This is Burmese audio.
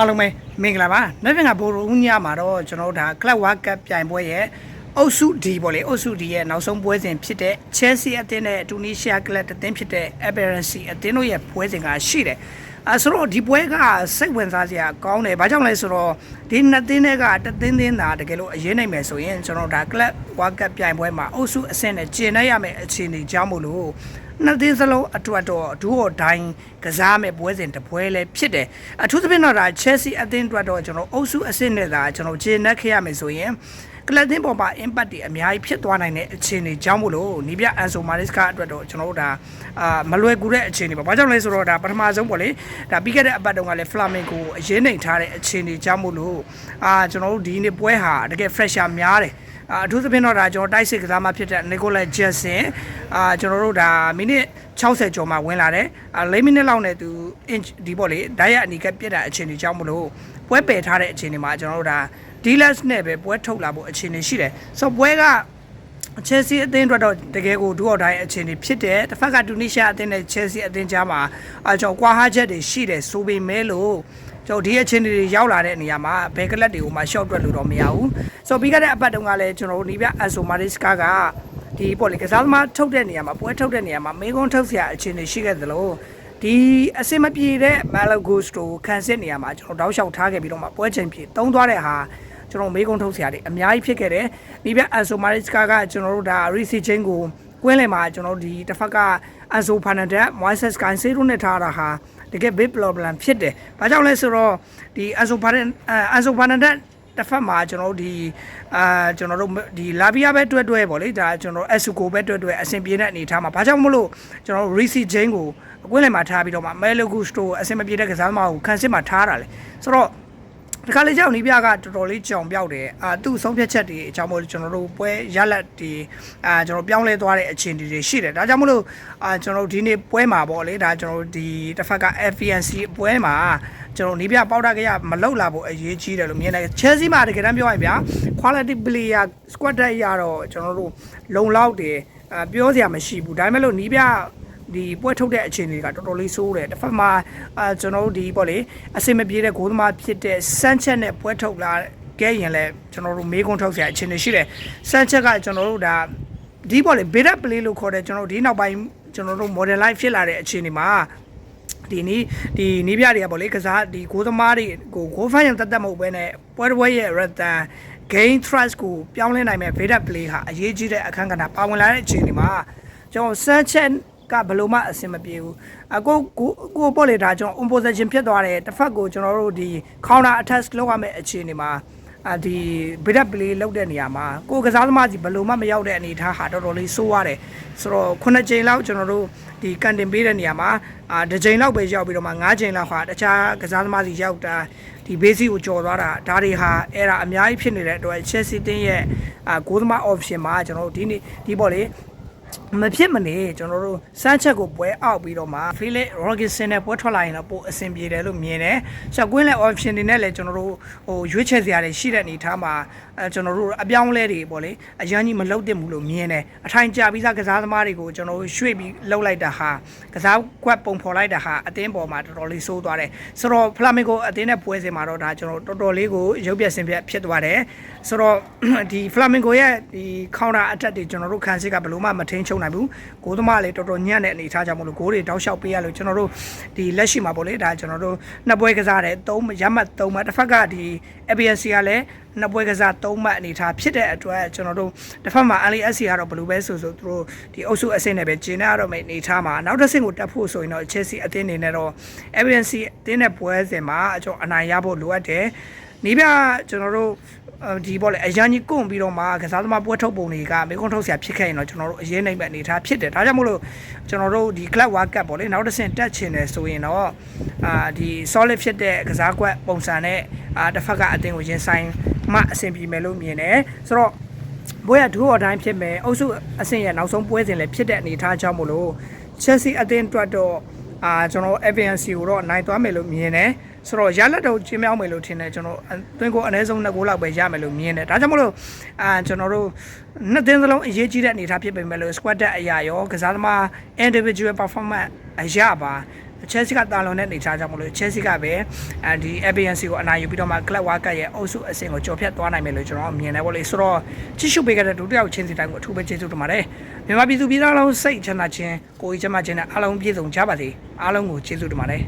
အားလုံးပဲမင်္ဂလာပါနောက်ပြန်ကဘိုရိုဦးညမှာတော့ကျွန်တော်တို့ဒါ Club World Cup ပြိုင်ပွဲရဲ့အုပ်စု D ပေါ့လေအုပ်စု D ရဲ့နောက်ဆုံးပွဲစဉ်ဖြစ်တဲ့ Chelsea အသင်းနဲ့တူနီးရှားကလပ်အသင်းဖြစ်တဲ့ Everton အသင်းတို့ရဲ့ပွဲစဉ်ကရှိတယ်အဲဆိုတော့ဒီပွဲကစိတ်ဝင်စားစရာကောင်းတယ်။ဘာကြောင့်လဲဆိုတော့ဒီနှစ်သင်းတွေကတသင်းသင်းသာတကယ်လို့အရေးနိုင်မယ်ဆိုရင်ကျွန်တော်ဒါ Club World Cup ပြိုင်ပွဲမှာအုပ်စုအဆင့်နဲ့ကျင်နေရမယ့်အခြေအနေကြောင့်မို့လို့ နှစ်သင်းစလုံးအတွက်တော့ဒူးော်တိုင်းကစားမဲ့ပွဲစဉ်တစ်ပွဲလည်းဖြစ်တယ်။အထူးသဖြင့်တော့ဒါ Chelsea အသင်းအတွက်တော့ကျွန်တော်အုပ်စုအဆင့်နဲ့သာကျွန်တော်ကျင်နေခဲ့ရမယ်ဆိုရင်ကလပ်တင်းပေါ်မှာ impact တွေအများကြီးဖြစ်သွားနိုင်တဲ့အခြေအနေကြောင့်မို့လို့နီးပြအန်ဆိုမာရစ်ကာအတွက်တော့ကျွန်တော်တို့ဒါအာမလွယ်ကူတဲ့အခြေအနေပါ။ဘာကြောင့်လဲဆိုတော့ဒါပထမဆုံးပေါ့လေဒါပြီးခဲ့တဲ့အပတ်တုန်းကလည်း Flamengo ကိုအရင်နိုင်ထားတဲ့အခြေအနေကြောင့်မို့လို့အာကျွန်တော်တို့ဒီနေ့ပွဲဟာတကယ် fresher များတယ်။ အာအထူးသဖြင့်တော့ဒါကျွန်တော်တိုက်စစ်ကစားမှဖြစ်တဲ့ Nicolas Jackson အာကျွန်တော်တို့ဒါမိနစ်60ကျော်မှဝင်လာတယ်။အာ4မိနစ်လောက်နဲ့သူ inch ဒီပေါ့လေဒိုင်ရအနီကပြက်တာအခြေအနေကြောင့်မလို့ပွဲပယ်ထားတဲ့အခြေအနေမှာကျွန်တော်တို့ဒါ dealers နဲ့ပဲပွဲထုတ်လာဖို့အခြေအနေရှိတယ်။ဆိုတော့ပွဲက Chelsea အသင်းအတွက်တော့တကယ်ကိုဒူအော်တိုင်းအခြေအနေဖြစ်တယ်။တစ်ဖက်ကတူနီးရှားအသင်းနဲ့ Chelsea အသင်းကြားမှာအကျွန်တော်ကွာဟာချက်တွေရှိတယ်ဆိုပေမဲ့လို့ ကျွန်တော်ဒီအခြေအနေတွေရောက်လာတဲ့နေရာမှာဘယ်ကလပ်တွေကိုမှရှော့တွက်လို့တော့မရဘူး။ဆိုတော့ပြီးခဲ့တဲ့အပတ်တုန်းကလည်းကျွန်တော်တို့နီးပြအဆိုမာရစ်ကာကဒီပေါ့လေကစားသမားထုတ်တဲ့နေရာမှာပွဲထုတ်တဲ့နေရာမှာမေကွန်းထုတ်စရာအခြေအနေရှိခဲ့သလိုဒီအစင်မပြေတဲ့ Malagos ကိုခံစစ်နေရာမှာကျွန်တော်တောက်လျှောက်ထားခဲ့ပြီးတော့မှပွဲချိန်ပြေတုံးသွားတဲ့ဟာကျွန်တော်မေကွန်းထုတ်စရာတွေအများကြီးဖြစ်ခဲ့တယ်။ဒီပြအဆိုမာရစ်ကာကကျွန်တော်တို့ဒါ Risi Chain ကို ကွင်းလည်မှာကျွန်တော်ဒီတစ်ဖက်ကအဆိုဖာနဒက် Moises Caicedo နဲ့ထားတာဟာတကယ် big problem ဖြစ်တယ်။ဘာကြောင့်လဲဆိုတော့ဒီအဆိုဖာနအဆိုဖာနဒက်တစ်ဖက်မှာကျွန်တော်တို့ဒီအာကျွန်တော်တို့ဒီလာဘီယာပဲတွဲတွဲပေါ့လေဒါကျွန်တော်အဆူကိုပဲတွဲတွဲအဆင်ပြေတဲ့အနေထားမှာဘာကြောင့်မလို့ကျွန်တော်တို့ Risi Chain ကိုအကွင်းလည်မှာထားပြီးတော့မှ Melagusto အဆင်မပြေတဲ့ကစားသမားကိုခံစစ်မှာထားတာလေဆိုတော့ဒီ ခါလေးကြောင့်နီးပြကတော်တော်လေးကြောင်ပြောက်တယ်အာသူ့ဆုံးဖြတ်ချက်တွေအကြောင်းမို့ကျွန်တော်တို့ပွဲရလက်တွေအာကျွန်တော်ပြောင်းလဲသွားတဲ့အခြေအနေတွေရှိတယ်ဒါကြောင့်မလို့အာကျွန်တော်တို့ဒီနေ့ပွဲမှာပေါ့လေဒါကျွန်တော်တို့ဒီတစ်ဖက်က FPNC ပွဲမှာကျွန်တော်နီးပြပေါက်တာကရမလောက်လာဖို့အရေးကြီးတယ်လို့မြင်တယ် Chelsea မှာတကယ်တမ်းပြောရရင်ဗျာ quality player squad တက်ရတော့ကျွန်တော်တို့လုံလောက်တယ်အာပြောစရာမရှိဘူးဒါပေမဲ့လို့နီးပြ ဒီပွဲထုတ်တဲ့အခြေအနေကတော်တော်လေးဆိုးတယ်တစ်ဖက်မှာအာကျွန်တော်တို့ဒီပေါ့လေအစင်မပြေတဲ့ဂိုးသမားဖြစ်တဲ့ဆန်ချက်နဲ့ပွဲထုတ်လာခဲ့ရင်လည်းကျွန်တော်တို့မေးခွန်းထုတ်စရာအခြေအနေရှိတယ်ဆန်ချက်ကကျွန်တော်တို့ဒါဒီပေါ့လေ beta play လို့ခေါ်တဲ့ကျွန်တော်တို့ဒီနောက်ပိုင်းကျွန်တော်တို့ model line ဖြစ်လာတဲ့အခြေအနေမှာဒီနီးဒီနီးပြတွေကပေါ့လေကစားဒီဂိုးသမားတွေကိုဂိုးဖန်ရန်တက်တက်မဟုတ်ဘဲနဲ့ပွဲတစ်ပွဲရဲ့ rather gain trust ကိုပြောင်းလဲနိုင်မဲ့ beta play ဟာအရေးကြီးတဲ့အခန်းကဏ္ဍပါဝင်လာတဲ့အခြေအနေမှာကျွန်တော် Sanchez က ဘယ်လိုမှအဆင်မပြေဘူးအကိုကိုကိုပေါ့လေဒါကျွန်တော် opposition ဖြစ်သွားတယ်တစ်ဖက်ကိုကျွန်တော်တို့ဒီ counter attack လုပ်ရမယ့်အခြေအနေမှာအာဒီ beta play လုပ်တဲ့နေရာမှာကိုကစားသမားကြီးဘယ်လိုမှမရောက်တဲ့အနေအထားဟာတော်တော်လေးဆိုးရတယ်ဆိုတော့ခုနှစ်ချိန်လောက်ကျွန်တော်တို့ဒီကန်တင်ပေးတဲ့နေရာမှာအာတစ်ချိန်လောက်ပဲရောက်ပြီးတော့မှ၅ချိန်လောက်ဟာတခြားကစားသမားစီရောက်တာဒီ basic ကိုကြော်သွားတာဒါတွေဟာအဲ့ဒါအများကြီးဖြစ်နေတဲ့အတွက် Chelsea တင်းရဲ့အာဂိုးသမား option မှာကျွန်တော်တို့ဒီနေ့ဒီပေါ့လေ မဖြစ်မနေကျွန်တော်တို့စမ်းချက်ကိုပွဲအောက်ပြီးတော့မှဖီလစ်ရော့ဂစ်ဆန်နဲ့ပွဲထွက်လာရင်တော့ပိုအဆင်ပြေတယ်လို့မြင်တယ်။ချက်ကွင်းလည်း option တွေနဲ့လည်းကျွန်တော်တို့ဟိုရွေးချယ်စရာတွေရှိတဲ့အနေထားမှာအဲကျွန်တော်တို့အပြောင်းလဲတွေပေါ့လေအရန်ကြီးမလုပ်သင့်ဘူးလို့မြင်တယ်။အထိုင်ကြပြီးသားကစားသမားတွေကိုကျွန်တော်တို့ရွှေ့ပြီးလှုပ်လိုက်တာဟာကစားကွက်ပုံဖော်လိုက်တာဟာအသင်းပေါ်မှာတော်တော်လေးဆိုးသွားတယ်။ဆိုတော့ဖလာမင်ဂိုအသင်းနဲ့ပွဲစဉ်မှာတော့ဒါကျွန်တော်တော်တော်လေးကိုရုပ်ပြဆင်ပြဖြစ်သွားတယ်။ဆိုတော့ဒီဖလာမင်ဂိုရဲ့ဒီ counter attack တွေကျွန်တော်တို့ခံစစ်ကဘယ်လို့မှမထိန်ချုံနိုင်ဘူး။ဂိုးသမားလည်းတော်တော်ညံ့တဲ့အနေထားကြောင့်မလို့ဂိုးတွေတောက်လျှောက်ပေးရလို့ကျွန်တော်တို့ဒီလက်ရှိမှာပေါ့လေဒါကျွန်တော်တို့နှစ်ပွဲကစားတယ်၃ရမှတ်၃မှတ်တစ်ဖက်ကဒီ ABSC ကလည်းနှစ်ပွဲကစား၃မှတ်အနေထားဖြစ်တဲ့အတွက်ကျွန်တော်တို့တစ်ဖက်မှာ LASC ကတော့ဘယ်လိုပဲဆိုဆိုသူတို့ဒီအုပ်စုအဆင့်နဲ့ပဲကျင်းနေရတော့မယ့်အနေထားမှာနောက်တစ်ဆင့်ကိုတက်ဖို့ဆိုရင်တော့ Chelsea အသင်းအနေနဲ့တော့ ABSC အသင်းနဲ့ပွဲစဉ်မှာအကျော်အနိုင်ရဖို့လိုအပ်တယ်နီးပြကျွန်တော်တို့ ဒီပေါ့လေအရန်ကြီးကုန်ပြီးတော့မှကစားသမားပွဲထုတ်ပုံတွေကမေကွန်ထုတ်ဆရာဖြစ်ခဲ့ရင်တော့ကျွန်တော်တို့အရေးနိုင်မဲ့အနေထားဖြစ်တယ်ဒါကြောင့်မို့လို့ကျွန်တော်တို့ဒီ club world cup ပေါ့လေနောက်တစ်ဆင့်တက်ချင်တယ်ဆိုရင်တော့အာဒီ solid ဖြစ်တဲ့ကစားကွက်ပုံစံနဲ့အာတစ်ဖက်ကအတင်းကိုရင်ဆိုင်မှအဆင်ပြေမယ်လို့မြင်တယ်ဆိုတော့ပွဲကဒူးအတိုင်းဖြစ်မယ်အုပ်စုအဆင့်ရဲ့နောက်ဆုံးပွဲစဉ်လည်းဖြစ်တဲ့အနေထားကြောင့်မို့လို့ Chelsea အသင်းအတွက်တော့အာကျွန်တော် FNC ကိုတော့နိုင်သွားမယ်လို့မြင်တယ် ဆိုတော့ရလက်တော့ကျင်းမြောက်မယ်လို့ထင်တယ်ကျွန်တော်အတွင်းကိုအနည်းဆုံး2ဂိုးလောက်ပဲရမယ်လို့မြင်တယ်ဒါကြောင့်မလို့အာကျွန်တော်တို့နှစ်သင်းစလုံးအရေးကြီးတဲ့အနေအထားဖြစ်ပေမဲ့လို့ squad တက်အရာရောကစားသမား individual performance အရာပါ Chelsea ကတာလွန်တဲ့နေချာကြောင့်မလို့ Chelsea ကပဲအဲဒီ FBNC ကိုအနိုင်ယူပြီးတော့မှ Club World Cup ရဲ့အုပ်စုအဆင့်ကိုကျော်ဖြတ်သွားနိုင်မယ်လို့ကျွန်တော်မြင်တယ်ပေါ့လေဆိုတော့ကြည့်ရှုပေးခဲ့တဲ့ဒုတိယချင်းစီတိုင်းကိုအထူးပဲကျေးဇူးတင်ပါတယ်မြန်မာပြည်သူပြည်သားလုံးစိတ်ချမ်းသာခြင်းကိုယ်ကြီးချမ်းသာခြင်းနဲ့အားလုံးပြည့်စုံကြပါစေအားလုံးကိုကျေးဇူးတင်ပါတယ်